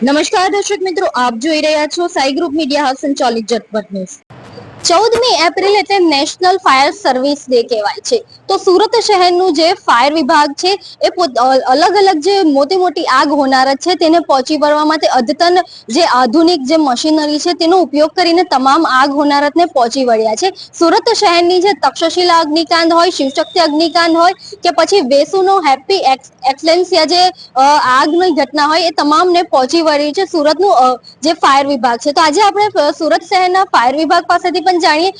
નમસ્કાર દર્શક મિત્રો આપ જોઈ રહ્યા છો સાઈ ગ્રુપ મીડિયા હાઉસ સંચાલિત જટપટ ન્યૂઝ. ચૌદમી એપ્રિલ એટલે નેશનલ ફાયર સર્વિસ ડે કહેવાય છે. તો સુરત શહેરનું જે ફાયર વિભાગ છે, એ અલગ અલગ જે મોટી મોટી આગ હોનારત છે, તેને પહોંચી વળવા માટે અદ્યતન જે આધુનિક જે મશીનરી છે, તેનો ઉપયોગ કરીને તમામ આગ હોનારતને પહોંચી વળ્યા છે. સુરત શહેરની જે તક્ષશિલા અગ્નિકાંડ હોય, શિવશક્તિ અગ્નિકાંડ હોય, કે પછી વેસુનો હેપી એક્સલેન્સિયા જે આગની ઘટના હોય, એ તમામને પહોંચી વળી છે સુરતનું જે ફાયર વિભાગ છે. તો આજે આપણે સુરત શહેરના ફાયર વિભાગ પાસેથી પણ જાણીએ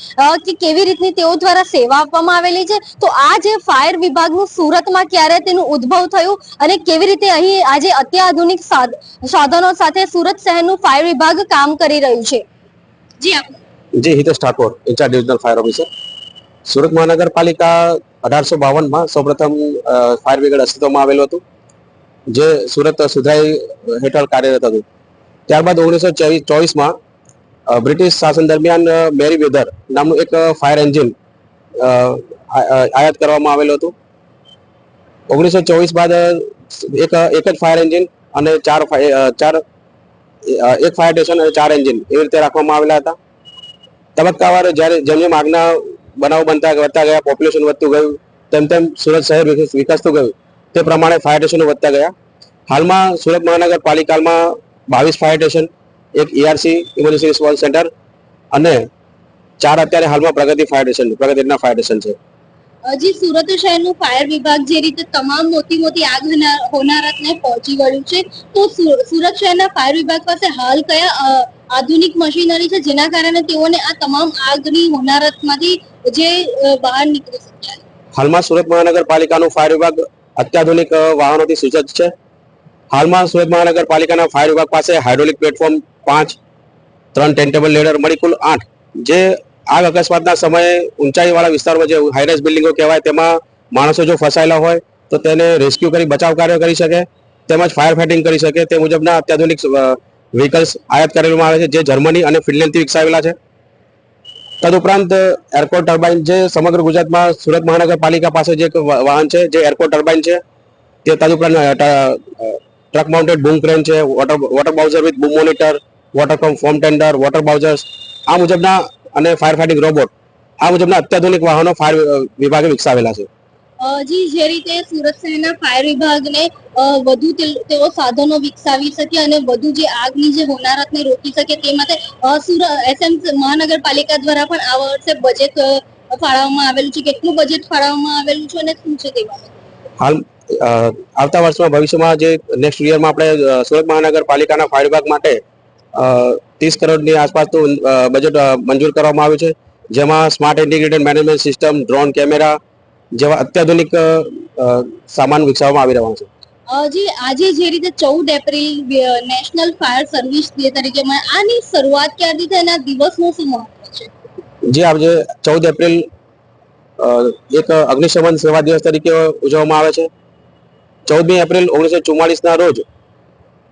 કે કેવી રીતની તેઓ દ્વારા સેવા આપવામાં આવેલી છે. તો આ જે ફાયર વિભાગનું સુરતમાં ક્યારે તેનું ઉદ્ભવ થયું અને કેવી રીતે અહીં આજે અત્યાધુનિક સાધ- સાધનો સાથે સુરત શહેરનું ફાયર વિભાગ કામ કરી રહ્યું છે? જી, આપ. જી, Hitesh Thakor incharge divisional fire officer Surat Mahanagarpalika અઢારસો બાવનમાં સૌપ્રથમ ફાયર બ્રિગેડ અસ્તિત્વમાં આવેલું હતું, જે સુરત સુધાઈ હેઠળ કાર્યરત હતું. ત્યારબાદ ઓગણીસો ચોવીસમાં બ્રિટિશ શાસન દરમિયાન મેરી વેધર નામનું એક ફાયર એન્જિન આયાત કરવામાં આવેલું હતું. ઓગણીસો ચોવીસ બાદ એક એક જ ફાયર એન્જિન અને ચાર ચાર એક ફાયર સ્ટેશન અને ચાર એન્જિન એવી રીતે રાખવામાં આવેલા હતા. તબક્કાવાર જ્યારે જેમ જેમ આગના બનાવ બનતા, વધતા ગયા, પોપ્યુલેશન વધતું ગયું, તેમ તેમ સુરત શહેર વિકસ- વિકસતું ગયું, તે પ્રમાણે ફાયર સ્ટેશનો વધતા ગયા. હાલમાં સુરત મહાનગરપાલિકામાં બાવીસ ફાયર સ્ટેશન એક ઈઆરસી ઇમરજન્સી રિસ્પોન્સ સેન્ટર અને ચાર અત્યારે હાલમાં પ્રગતિ ફાયર સ્ટેશન પ્રગતિના ફાયર સ્ટેશન છે. હજી સુરત શહેરનું ફાયર વિભાગ જે રીતે તમામ મોટી મોટી આગ હોનારતને પહોંચી વળ્યું છે તો સુરત શહેરના ફાયર વિભાગ પાસે હાલ કયા આધુનિક મશીનરી છે જેના કારણે તેઓને આ તમામ આગની હોનારતમાંથી જે બહાર નીકળી શક્યા હાલમાં સુરત મહાનગરપાલિકાનું ફાયર વિભાગ અત્યાધુનિક વાહનોથી સુસજ્જ છે. હાલમાં સુરત મહાનગરપાલિકાના ફાયર વિભાગ પાસે હાઇડ્રોલિક પ્લેટફોર્મ પાંચ, ત્રણ ટેન્ટેબલ લેડર મળી કુલ આઠ. જે આગ અકસ્માતના સમયે ઊંચાઈવાળા વિસ્તારમાં જે હાઈરાઇઝ બિલ્ડિંગો કહેવાય, તેમાં માણસો જો ફસાયેલા હોય, તો તેને રેસ્ક્યુ કરી, બચાવ કાર્ય કરી શકે, તેમજ ફાયર ફાઇટિંગ કરી શકે. તે મુજબના અત્યાધુનિક વ્હીકલ્સ આયાત કરેલું આવે છે, જે જર્મની અને ફિનલેન્ડથી વિકસાવેલા છે. તદુપરાંત એરપોર્ટ ટર્બાઇન જે સમગ્ર ગુજરાતમાં સુરત મહાનગરપાલિકા પાસે જે એક વાહન છે, જે એરપોર્ટ ટર્બાઇન છે, તે તદુપરાંત ટ્રક માઉન્ટેડ બૂમ ક્રેન છે water water bowser with boom monitor water pump foam tender water bowsers આ મુજબના અને ફાયર ફાઇટિંગ રોબોટ આ મુજબના અત્યાધુનિક વાહનો ફાયર વિભાગે વિકસાવેલા છે જી જે રીતે સુરત શહેરના ફાયર વિભાગને વધુ તેઓ સાધનો વિકસાવી શકે અને વધુ જે આગની જે હોનારતને રોકી શકે તે માટે સુરત એસએમ મહાનગરપાલિકા દ્વારા પણ આ વર્ષે બજેટ ફાળવવામાં આવેલું છે કેટલું બજેટ ફાળવવામાં આવેલું છે અને શું છે તે? હાલ આવતા વર્ષમાં ભવિષ્યમાં જે નેક્સ્ટ યરમાં આપણે સુરત મહાનગરપાલિકાના ફાયર વિભાગ માટે ત્રીસ કરોડની આસપાસનું બજેટ મંજૂર કરવામાં આવ્યું છે. જેમાં smart integrated management system drone camera જેવા અત્યાધુનિક સામાન વિકસાવવામાં આવી રહ્યા છે. જે આજે જે રીતે ચૌદ April national fire service day તરીકે આની શરૂઆત ક્યારથી થઈ આ દિવસનું શું મહત્વ છે? જે આજે ચૌદ એપ્રિલ એક અગ્નિશમન સેવા દિવસ તરીકે ઉજવવામાં આવે છે. ચૌદમી એપ્રિલ ઓગણીસો ચુમ્માલીસના રોજ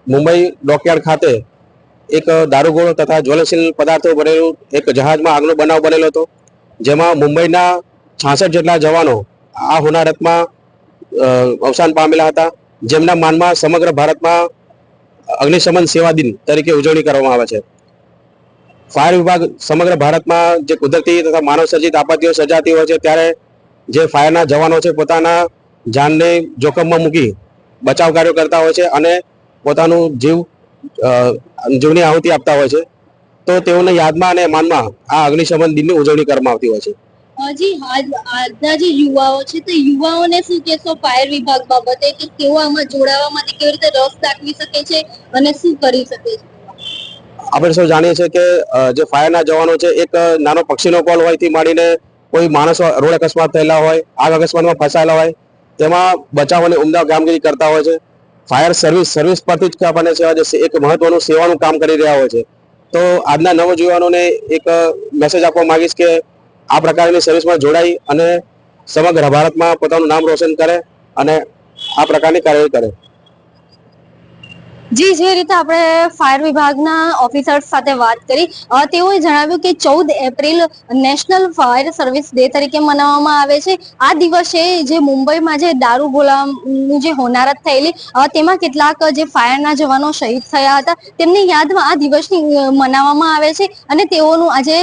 મુંબઈ ડોકયાર્ડ ખાતે એક દારૂગોળો તથા જ્વલનશીલ પદાર્થો ભરેલું એક જહાજમાં આગનો બનાવ બનેલો હતો, જેમાં મુંબઈના છાસઠ જેટલા જવાનો આ હોનારતમાં અવસાન પામેલા હતા, જેમના માનમાં સમગ્ર ભારતમાં અગ્નિશમન સેવા દિન તરીકે ઉજવણી કરવામાં આવે છે. ફાયર વિભાગ સમગ્ર ભારતમાં જે કુદરતી તથા માનવ સર્જિત આપત્તિઓ સર્જાતી હોય છે, ત્યારે જે ફાયરના જવાનો છે, પોતાના જાનને જોખમમાં મૂકી બચાવ કાર્યો કરતા હોય છે અને પોતાનું જીવ અ, જીવની આહુતિ આપતા હોય છે. તો તેઓને યાદમાં અને માનમાં આ અગ્નિશમન દિનની ઉજવણી કરવામાં આવતી હોય છે. હજી આજના જે યુવાઓ છે તે યુવાઓને શું કહેશો ફાયર વિભાગ બાબતે? કે તેઓ આમાં જોડાવા માટે કેવી રીતે રસ દાખવી શકે છે અને શું કરી શકે છે? આપણે સૌ જાણીએ છીએ કે જે ફાયરના જવાનો છે એક નાનો પક્ષીનો કોલ હોયથી માંડીને કોઈ માણસ રોડ અકસ્માત થયેલા હોય આગ અકસ્માતમાં ફસાયેલા હોય તેમાં બચાવ અને ઉમદા કામગીરી કરતા હોય છે. ફાયર સર્વિસ સર્વિસ પરથી જ આપણને સેવા જશે એક મહત્વનું સેવાનું કામ કરી રહ્યા હોય છે. તો આજના નવજુવાનોને એક મેસેજ આપવા માંગીશ કે આ પ્રકારની સર્વિસમાં જોડાઈ અને સમગ્ર ભારતમાં પોતાનું નામ રોશન કરે અને આ પ્રકારની કાર્યવાહી કરે. જી, જે રીતે આપણે ફાયર વિભાગના ઓફિસર્સ સાથે વાત કરી તેઓએ જણાવ્યું કે ચૌદ April national fire service day તરીકે મનાવવામાં આવે છે. આ દિવસે જે મુંબઈમાં જે દારૂ ગોળાની જે હોનારત થયેલી તેમાં કેટલાક જે ફાયરના જવાનો શહીદ થયા હતા. તેમની યાદમાં આ દિવસની મનાવવામાં આવે છે અને તેઓનું આજે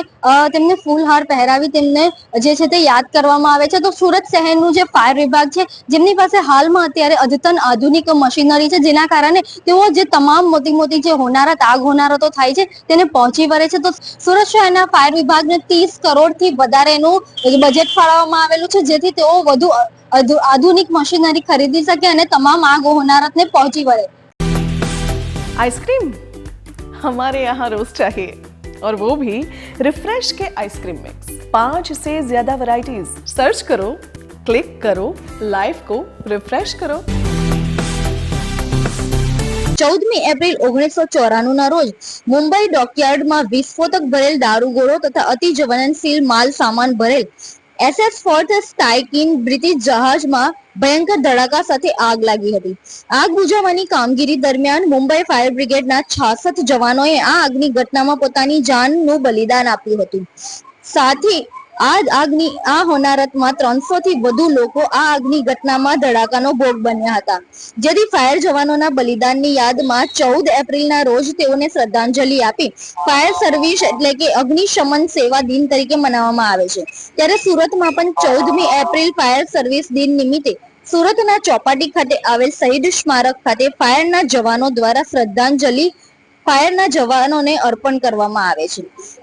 તેમને ફૂલહાર પહેરાવી તેમને જે છે તે યાદ કરવામાં આવે છે. તો સુરત શહેરનું જે ફાયર વિભાગ છે, જેમની પાસે હાલમાં અત્યારે અદ્યતન આધુનિક મશીનરી છે, જેના કારણે તેઓ જે તમામ મોટી મોટી જે હોનારત આગ હોનારતો થાય છે તેને પહોંચી વળે છે તો સુરત શહેરના ફાયર વિભાગને ત્રીસ કરોડથી વધારેનું બજેટ ફાળવવામાં આવેલું છે જેથી તેઓ વધુ અધુ- આધુનિક મશીનરી ખરીદી શકે અને તમામ આગ હોનારતને પહોંચી વળે आइसक्रीम हमारे यहाँ रोज चाहिए और वो भी रिफ्रेश के आइसक्रीम मिक्स पांच से ज्यादा वैरायटीज सर्च करो क्लिक करो लाइफ को रिफ्रेश करो ચૌદમી એપ્રિલ ઓગણીસો ચોરાણું ના રોજ મુંબઈ ડોકયાર્ડમાં વિસ્ફોટક ભરેલ દારૂગોળો તથા અતિ જ્વલનશીલ માલ સામાન ભરેલ એસએસ ફોર્થ સ્ટાઇકિન બ્રિટિશ જહાજમાં ભયંકર ધડાકા સાથે આગ લાગી હતી. આગ બુઝાવવાની કામગીરી દરમિયાન મુંબઈ ફાયર બ્રિગેડના છાસઠ જવાનોએ આ આગની ઘટનામાં પોતાની જાનનું બલિદાન આપ્યું હતું. સાથે આ આગની, આ હોનારતમાં ત્રણસો થી વધુ લોકો આ આગની ઘટનામાં ધડાકાનો ભોગ બન્યા હતા. જેથી ફાયર જવાનોના બલિદાનની યાદમાં ચૌદ એપ્રિલના રોજ તેઓને શ્રદ્ધાંજલિ આપી ફાયર સર્વિસ એટલે કે અગ્નિશમન સેવા દિન તરીકે મનાવવામાં આવે છે. ત્યારે સુરતમાં પણ ચૌદમી એપ્રિલ ફાયર સર્વિસ દિન નિમિત્તે સુરતના ચોપાટી ખાતે આવેલ શહીદ સ્મારક ખાતે ફાયરના જવાનો દ્વારા શ્રદ્ધાંજલિ ફાયરના જવાનોને અર્પણ કરવામાં આવે છે.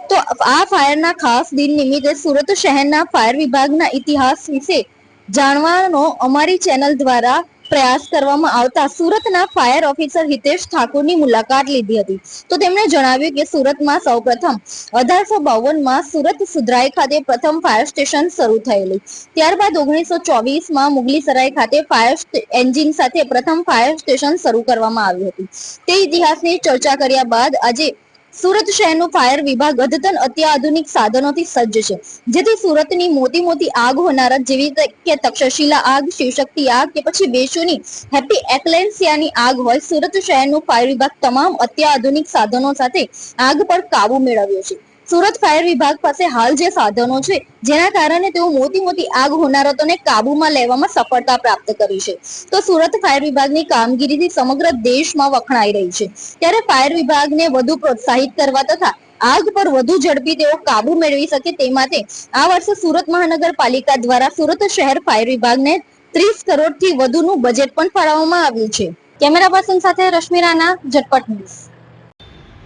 તો આ ફાયરના ખાસ દિન નિમિત્તે સુરત શહેરના ફાયર વિભાગના ઇતિહાસ વિશે જાણવાનો અમારી ચેનલ દ્વારા પ્રયાસ કરવામાં આવતા સુરતના ફાયર ઓફિસર હિતેશ ઠાકોરની મુલાકાત લીધી હતી. તો તેમણે જણાવ્યું કે સુરતમાં સૌપ્રથમ અઢારસો બાવનમાં સુરત સુધરાઈ ખાતે પ્રથમ ફાયર સ્ટેશન શરૂ થયેલું. ત્યારબાદ ઓગણીસો ચોવીસમાં મુગલી સરાય ખાતે ફાયર એન્જિન સાથે પ્રથમ ફાયર સ્ટેશન શરૂ કરવામાં આવ્યું હતું. તે ઇતિહાસની ચર્ચા કર્યા બાદ આજે સુરત શહેરનું ફાયર વિભાગ અદ્યતન અત્યાધુનિક સાધનોથી સજ્જ છે. જેથી સુરતની મોટી મોટી આગ હોનારત જેવી કે તક્ષશિલા આગ, શિવશક્તિ આગ કે પછી બેશુની હેપી એકલેન્સિયાની આગ હોય, સુરત શહેરનું ફાયર વિભાગ તમામ અત્યાધુનિક સાધનો સાથે આગ પર કાબુ મેળવ્યો છે. સુરત ફાયર વિભાગ પાસે હાલ જે સાધનો છે, જેના કારણે તેઓ મોટી મોટી આગ હોનારતોને કાબુમાં લેવામાં સફળતા પ્રાપ્ત કરી છે. તો સુરત ફાયર વિભાગની કામગીરીથી સમગ્ર દેશમાં વખણાઈ રહી છે. ત્યારે ફાયર વિભાગને વધુ પ્રોત્સાહિત કરવા તથા આગ પર વધુ ઝડપી તેઓ કાબુ મેળવી શકે તે માટે આ વર્ષે સુરત મહાનગરપાલિકા દ્વારા સુરત શહેર ફાયર વિભાગને ત્રીસ કરોડથી વધુનું બજેટ પણ ફાળવવામાં આવ્યું છે. કેમેરા પર્સન સાથે રશ્મિ ઝટપટ ન્યૂઝ.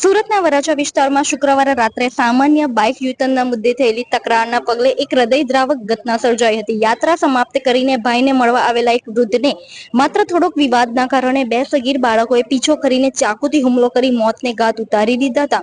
સુરતના વરાછા વિસ્તારમાં શુક્રવારે રાત્રે સામાન્ય બાઇક યુતનના મુદ્દે થયેલી તકરારના પગલે એક હૃદયદ્રાવક ઘટના સર્જાઈ હતી. યાત્રા સમાપ્ત કરીને ભાઈને મળવા આવેલા એક વૃદ્ધને માત્ર થોડોક વિવાદના કારણે બે સગીર બાળકોએ પીછો કરીને ચાકુથી હુમલો કરી મોતને ઘાત ઉતારી દીધા હતા.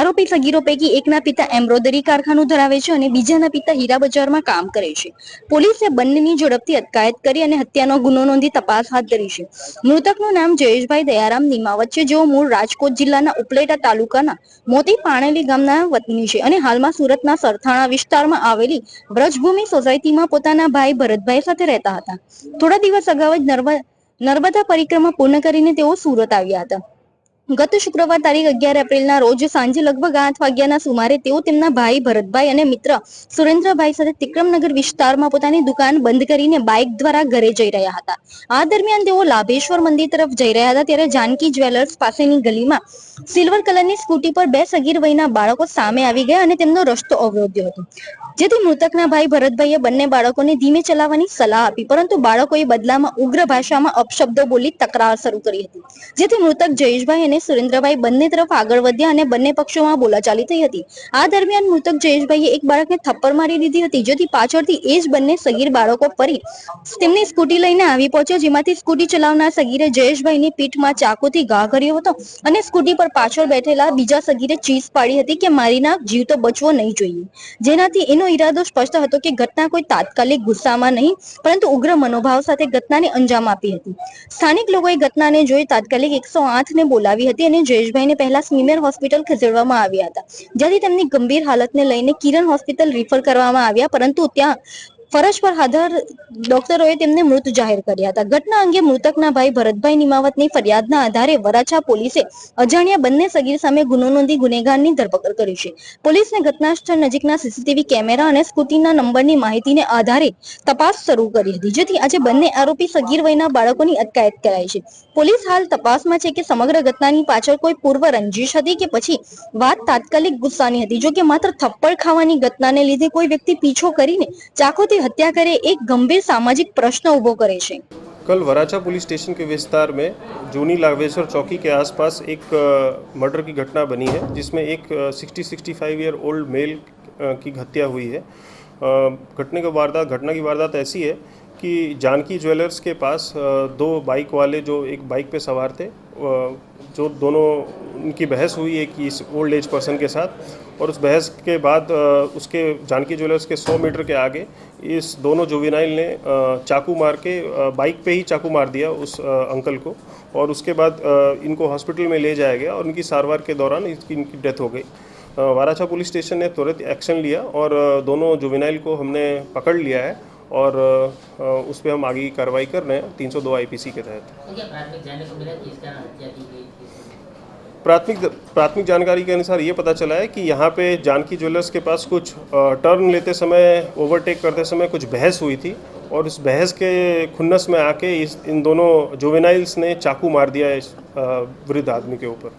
આરોપી સગીરો પૈકી એકના પિતા એમ્બ્રોઇડરી કારખાનું ધરાવે છે અને બીજાના પિતા હીરા બજારમાં કામ કરે છે. પોલીસે બંનેની ઝડપથી અટકાયત કરી અને હત્યાનો ગુનો નોંધી તપાસ હાથ ધરી છે. મૃતકનું નામ જયેશભાઈ દયારામ નિમાવત છે જેઓ મૂળ રાજકોટ જિલ્લાના ઉપલેટા તાલુકાના મોતી પાણેલી ગામના વતની છે અને હાલમાં સુરતના સરથાણા વિસ્તારમાં આવેલી વ્રજભૂમિ સોસાયટીમાં પોતાના ભાઈ ભરતભાઈ સાથે રહેતા હતા. થોડા દિવસ અગાઉ જ નર્મ- નર્મદા પરિક્રમા પૂર્ણ કરીને તેઓ સુરત આવ્યા હતા. ગત શુક્રવાર તારીખ અગિયાર એપ્રિલના રોજ સાંજે લગભગ આઠ વાગ્યાના સુમારે તેઓ તેમના ભાઈ ભરતભાઈ અને મિત્ર સુરેન્દ્રભાઈ સાથે ત્રિક્રમનગર વિસ્તારમાં પોતાની દુકાન બંધ કરીને બાઇક દ્વારા ઘરે જઈ રહ્યા હતા. આ દરમિયાન તેઓ લાભેશ્વર મંદિર તરફ જઈ રહ્યા હતા ત્યારે જાનકી જ્વેલર્સ પાસેની ગલીમાં સિલ્વર કલરની સ્કૂટી પર બે સગીર વયના બાળકો સામે આવી ગયા અને તેમનો રસ્તો અવરોધ્યો હતો. જેથી મૃતકના ભાઈ ભરતભાઈએ બંને બાળકોને ધીમે ચલાવવાની સલાહ આપી, પરંતુ બાળકોએ બદલામાં ઉગ્ર ભાષામાં અપશબ્દો બોલી તકરાર શરૂ કરી હતી. જેથી મૃતક જયેશભાઈ અને સુરેન્દ્રભાઈ બંને તરફ આગળ વધ્યા અને બંને પક્ષોમાં બોલાચાલી થઈ હતી. આ દરમિયાન મૃતક જયેશભાઈએ એક બાળકને થપ્પડ મારી દીધી હતી, જેથી પાછળથી એ જ બંને સગીર બાળકો ફરી તેમની સ્કૂટી લઈને આવી પહોંચ્યો, જેમાંથી સ્કૂટી ચલાવનાર સગીરે જયેશભાઈની પીઠમાં ચાકુથી ઘા કર્યો હતો અને સ્કૂટી પર પાછળ બેઠેલા બીજા સગીરે ચીસ પાડી હતી કે, મારી નાખ, જીવ તો બચવો નહીં જોઈએ. જેનાથી એનો ઈરાદો સ્પષ્ટ હતો કે ઘટના કોઈ તાત્કાલિક ગુસ્સામાં નહીં, પરંતુ ઉગ્ર મનોભાવ સાથે ઘટનાને અંજામ આપી હતી. સ્થાનિક લોકોએ ઘટનાને જોઈ તાત્કાલિક એકસો આઠ ને બોલાવી હતી અને જયેશભાઈને પહેલા સ્મીમેર હોસ્પિટલ ખસેડવામાં આવ્યા હતા. જ્યાંથી તેમની ગંભીર હાલતને લઈને કિરણ હોસ્પિટલ રિફર કરવામાં આવ્યા, પરંતુ ત્યાં ફરજ પર હાજર ડોક્ટરોએ તેમને મૃત જાહેર કર્યા હતા. ઘટના અંગે મૃતકના ભાઈ ભરતભાઈ નિમાવતની ફરિયાદના આધારે વરાછા પોલીસે અજાણ્યા બંને સગીર સામે ગુનો નોંધી ગુનેગારની ધરપકડ કરી છે. પોલીસને ઘટના સ્થળ નજીકના સીસીટીવી કેમેરા અને સ્કૂટીના નંબરની માહિતીને આધારે તપાસ શરૂ કરી હતી, જેથી આજે બંને આરોપી સગીર વયના બાળકોની અટકાયત કરાઈ છે. પોલીસ હાલ તપાસમાં છે કે સમગ્ર ઘટનાની પાછળ કોઈ પૂર્વ રંજીશ હતી કે પછી વાત તાત્કાલિક ગુસ્સાની હતી? જો કે માત્ર થપ્પડ ખાવાની ઘટનાને લીધે કોઈ વ્યક્તિ પીછો કરીને ચાકુથી હત્યા કરે એક ગંભીર સામાજિક પ્રશ્ન ઉભો કરે છે कल वराछा पुलिस स्टेशन के विस्तार में जूनी लावेश्वर चौकी के आसपास एक अ, मर्डर की घटना बनी है जिसमें एक sixty sixty five year old male uh, की हत्या हुई है अ, घटने का वारदात घटना की वारदात ऐसी है कि जानकी ज्वेलर्स के पास अ, दो बाइक वाले जो एक बाइक पे सवार थे अ, जो दोनों, उनकी बहस हुई एक इस ओल्ड एज पर्सन के साथ, और उस बहस के बाद उसके, जानकी ज्वेलर्स के 100 मीटर के आगे, इस दोनों जुवेनाइल ने चाकू मार के बाइक पे ही चाकू मार दिया उस अंकल को, और उसके बाद इनको हॉस्पिटल में ले जाया गया, और उनकी सारवार के दौरान इसकी, इनकी डेथ हो गई। वाराछा पुलिस स्टेशन ने तुरंत एक्शन लिया, और दोनों जुवेनाइल को हमने पकड़ लिया है। और उस पर हम आगे की कार्रवाई कर रहे हैं 302 आईपीसी के तहत। तो क्या प्राथमिक जानने को गई थी? प्राथमिक प्राथमिक जानकारी के अनुसार ये पता चला है कि यहाँ पे जानकी ज्वेलर्स के पास कुछ टर्न लेते समय ओवरटेक करते समय कुछ बहस हुई थी और उस बहस के खुन्नस में आके इस इन दोनों जुवेनाइल्स ने चाकू मार दिया इस वृद्ध आदमी के ऊपर।